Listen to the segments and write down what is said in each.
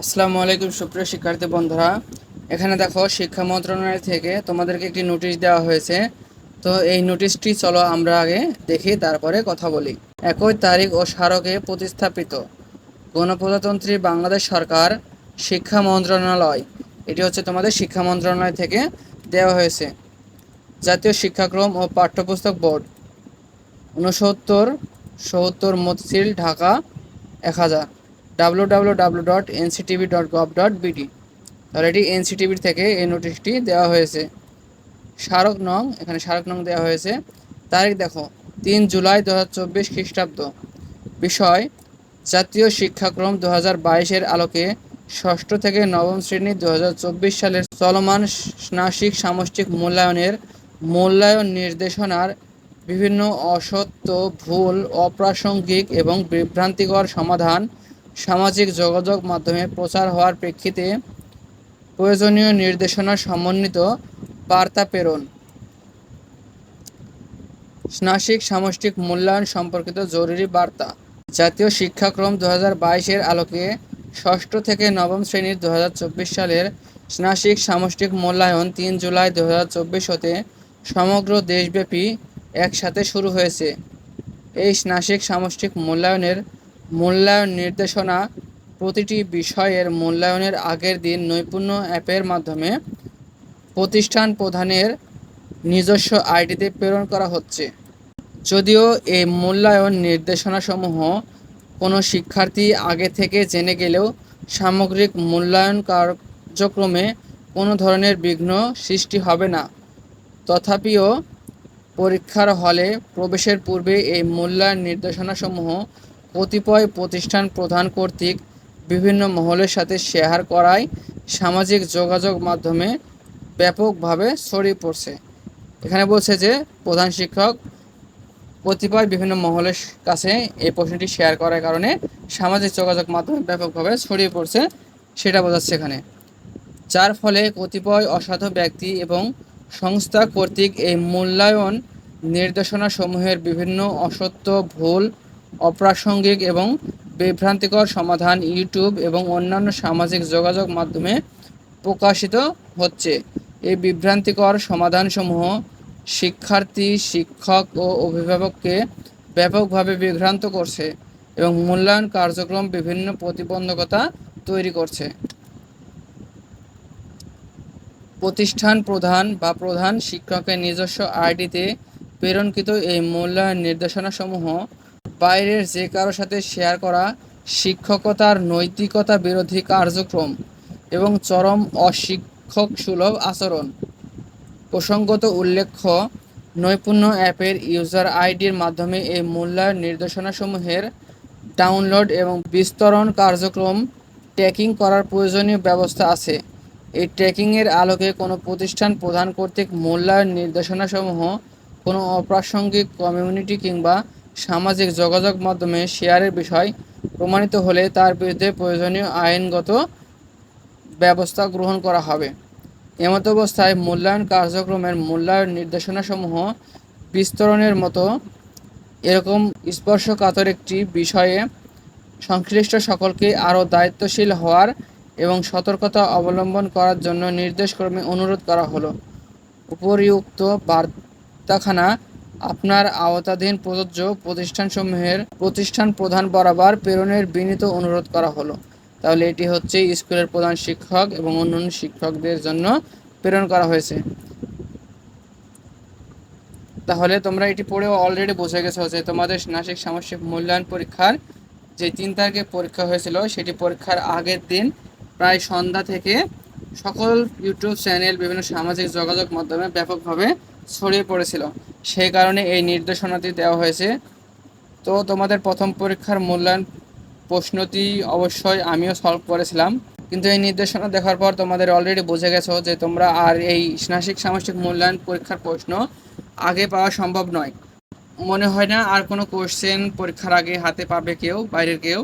আসসালামু আলাইকুম, সুপ্রিয় শিক্ষার্থী বন্ধুরা। এখানে দেখো, শিক্ষা মন্ত্রণালয় থেকে তোমাদেরকে একটি নোটিশ দেওয়া হয়েছে। তো এই নোটিশটি চলো আমরা আগে দেখি, তারপরে কথা বলি। একই তারিখ ও স্মারকে প্রতিস্থাপিত গণপ্রজাতন্ত্রী বাংলাদেশ সরকার শিক্ষা মন্ত্রণালয়। এটি হচ্ছে তোমাদের শিক্ষা মন্ত্রণালয় থেকে দেওয়া হয়েছে। জাতীয় শিক্ষাক্রম ও পাঠ্যপুস্তক বোর্ড উনসত্তর সত্তর মতিঝিল ঢাকা, এক হাজার। W W W dot NCTB dot gov dot BD তাহলে এটি এনসিটিভির থেকে এই নোটিশটি দেওয়া হয়েছে। স্মারক নং, এখানে স্মারক নং দেওয়া হয়েছে। তারিখ দেখো, তিন জুলাই দু চব্বিশ খ্রিস্টাব্দ। বিষয়, জাতীয় শিক্ষাক্রম দু হাজার বাইশের আলোকে ষষ্ঠ থেকে নবম শ্রেণি দু হাজার চব্বিশ সালের চলমান স্নাসিক সামষ্টিক মূল্যায়নের মূল্যায়ন নির্দেশনার বিভিন্ন অসত্য, ভুল, অপ্রাসঙ্গিক এবং বিভ্রান্তিকর সমাধান সামাজিক যোগাযোগ মাধ্যমে প্রচার হওয়ার প্রেক্ষিতে প্রয়োজনীয় নির্দেশনা সমন্বিত বার্তা প্রেরণ। স্নাসিক সামষ্টিক মূল্যায়ন সম্পর্কিত জরুরি বার্তা। জাতীয় শিক্ষাক্রম দু হাজার বাইশের আলোকে ষষ্ঠ থেকে নবম শ্রেণির দু হাজার চব্বিশ সালের স্নাসিক সামষ্টিক মূল্যায়ন তিন জুলাই দু হাজার চব্বিশ হতে সমগ্র দেশব্যাপী একসাথে শুরু হয়েছে। এই স্নাসিক সামষ্টিক মূল্যায়নের মূল্যায়ন নির্দেশনা প্রতিটি বিষয়ের মূল্যায়নের আগের দিন নৈপুণ্য অ্যাপের মাধ্যমে প্রতিষ্ঠান প্রধানের নিজস্ব আইডিতে প্রেরণ করা হচ্ছে। যদিও এই মূল্যায়ন নির্দেশনাসমূহ কোনো শিক্ষার্থী আগে থেকে জেনে গেলেও সামগ্রিক মূল্যায়ন কার্যক্রমে কোনো ধরনের বিঘ্ন সৃষ্টি হবে না। তথাপিও পরীক্ষার হলে প্রবেশের পূর্বে এই মূল্যায়ন নির্দেশনাসমূহ কতিপয় প্রতিষ্ঠান প্রধান কর্তৃক বিভিন্ন মহলের সাথে শেয়ার করায় সামাজিক যোগাযোগ মাধ্যমে ব্যাপকভাবে ছড়িয়ে পড়ছে। এখানে বলছে যে, প্রধান শিক্ষক কতিপয় বিভিন্ন মহলের কাছে এই প্রশ্নটি শেয়ার করার কারণে সামাজিক যোগাযোগ মাধ্যমে ব্যাপকভাবে ছড়িয়ে পড়ছে সেটা বোঝাচ্ছে এখানে। যার ফলে কতিপয় অসাধু ব্যক্তি এবং সংস্থা কর্তৃক এই মূল্যায়ন নির্দেশনাসমূহের বিভিন্ন অসত্য, ভুল অপ্রাসঙ্গিক এবং বিভ্রান্তিকর সমাধান ইউটিউব এবং অন্যান্য সামাজিক যোগাযোগ মাধ্যমে প্রকাশিত হচ্ছে। এই বিভ্রান্তিকর সমাধানসমূহ শিক্ষার্থী, শিক্ষক ও অভিভাবককে ব্যাপকভাবে বিভ্রান্ত করছে এবং মূল্যায়ন কার্যক্রম বিভিন্ন প্রতিবন্ধকতা তৈরি করছে। প্রতিষ্ঠান প্রধান বা প্রধান শিক্ষকের নিজস্ব আইডিতে প্রেরণকৃত এই মূল্যায়ন নির্দেশনাসমূহ বাইরের যে কারও সাথে শেয়ার করা শিক্ষকতার নৈতিকতা বিরোধী কার্যক্রম এবং চরম অশিক্ষক সুলভ আচরণ। প্রসঙ্গত উল্লেখ্য, নৈপুণ্য অ্যাপের ইউজার আইডির মাধ্যমে এই মূল্যায়ন নির্দেশনাসমূহের ডাউনলোড এবং বিস্তরণ কার্যক্রম ট্র্যাকিং করার প্রয়োজনীয় ব্যবস্থা আছে। এই ট্র্যাকিংয়ের আলোকে কোনো প্রতিষ্ঠান প্রদান কর্তৃক মূল্যায়ন নির্দেশনাসমূহ কোনো অপ্রাসঙ্গিক কমিউনিটি কিংবা সামাজিক যোগাযোগ মাধ্যমে শেয়ারের বিষয় প্রমাণিত হলে তার বিরুদ্ধে প্রয়োজনীয় আইনগত ব্যবস্থা গ্রহণ করা হবে। এমত অবস্থায় মূল্যায়ন কার্যক্রমের মূল্যায়ন নির্দেশনাসমূহ বিস্তরণের মতো এরকম স্পর্শকাতর একটি বিষয়ে সংশ্লিষ্ট সকলকে আরও দায়িত্বশীল হওয়ার এবং সতর্কতা অবলম্বন করার জন্য নির্দেশক্রমে অনুরোধ করা হলো। উপরিউক্ত বার্তাখানা আপনার আওতাধীন প্রযোজ্য প্রতিষ্ঠানসমূহের প্রতিষ্ঠান প্রধান বরাবর প্রেরণের বিনীত অনুরোধ করা হলো। তাহলে এটি হচ্ছে স্কুলের প্রধান শিক্ষক এবং অন্যান্য শিক্ষকদের জন্য প্রেরণ করা হয়েছে। তাহলে তোমরা এটি পড়েও অলরেডি বুঝে গেছো যে তোমাদের নাসিক সামষ্টিক মূল্যায়ন পরীক্ষার যে তিন তারিখে পরীক্ষা হয়েছিল, সেটি পরীক্ষার আগের দিন প্রায় সন্ধ্যা থেকে সকল ইউটিউব চ্যানেল বিভিন্ন সামাজিক যোগাযোগ মাধ্যমে ব্যাপকভাবে ছড়িয়ে পড়েছিল। সেই কারণে এই নির্দেশনাটি দেওয়া হয়েছে। তো তোমাদের প্রথম পরীক্ষার মূল্যায়ন প্রশ্নটি অবশ্যই আমিও সলভ করেছিলাম। কিন্তু এই নির্দেশনা দেখার পর তোমাদের অলরেডি বুঝে গেছো যে তোমরা আর এই স্নাসিক সামষ্টিক মূল্যায়ন পরীক্ষার প্রশ্ন আগে পাওয়া সম্ভব নয়। মনে হয় না আর কোনো কোশ্চেন পরীক্ষার আগে হাতে পাবে কেউ, বাইরের কেউ।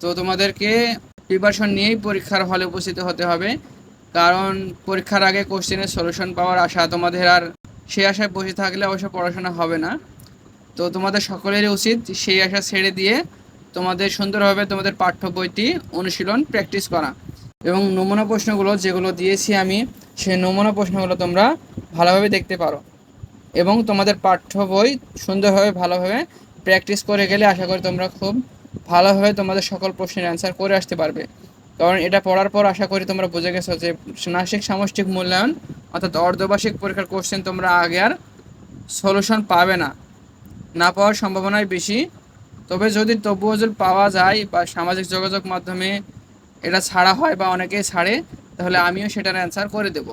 তো তোমাদেরকে প্রিপারেশন নিয়েই পরীক্ষার হলে উপস্থিত হতে হবে। কারণ পরীক্ষার আগে কোশ্চেনের সলিউশন পাওয়ার আশা তোমাদের আর সেই আশায় বসে থাকলে অবশ্য পড়াশোনা হবে না। তো তোমাদের সকলেরই উচিত সেই আশা ছেড়ে দিয়ে তোমাদের সুন্দরভাবে তোমাদের পাঠ্য বইটি অনুশীলন প্র্যাকটিস করা। এবং নমুনা প্রশ্নগুলো যেগুলো দিয়েছি আমি, সেই নমুনা প্রশ্নগুলো তোমরা ভালোভাবে দেখতে পারো। এবং তোমাদের পাঠ্য বই সুন্দরভাবে ভালোভাবে প্র্যাকটিস করে গেলে আশা করি তোমরা খুব ভালোভাবে তোমাদের সকল প্রশ্নের অ্যান্সার করে আসতে পারবে। কারণ এটা পড়ার পর আশা করি তোমরা বুঝে গেছো যে নাসিক সামষ্টিক মূল্যায়ন অর্থাৎ অর্ধবার্ষিক পরীক্ষার কোশ্চেন তোমরা আগে আর সলিউশন পাবে না। না পাওয়ার সম্ভাবনাই বেশি। তবে যদি তবুও যদি পাওয়া যায় বা সামাজিক যোগাযোগ মাধ্যমে এটা ছাড়া হয় বা অনেকেই ছাড়ে, তাহলে আমিও সেটার অ্যান্সার করে দেবো।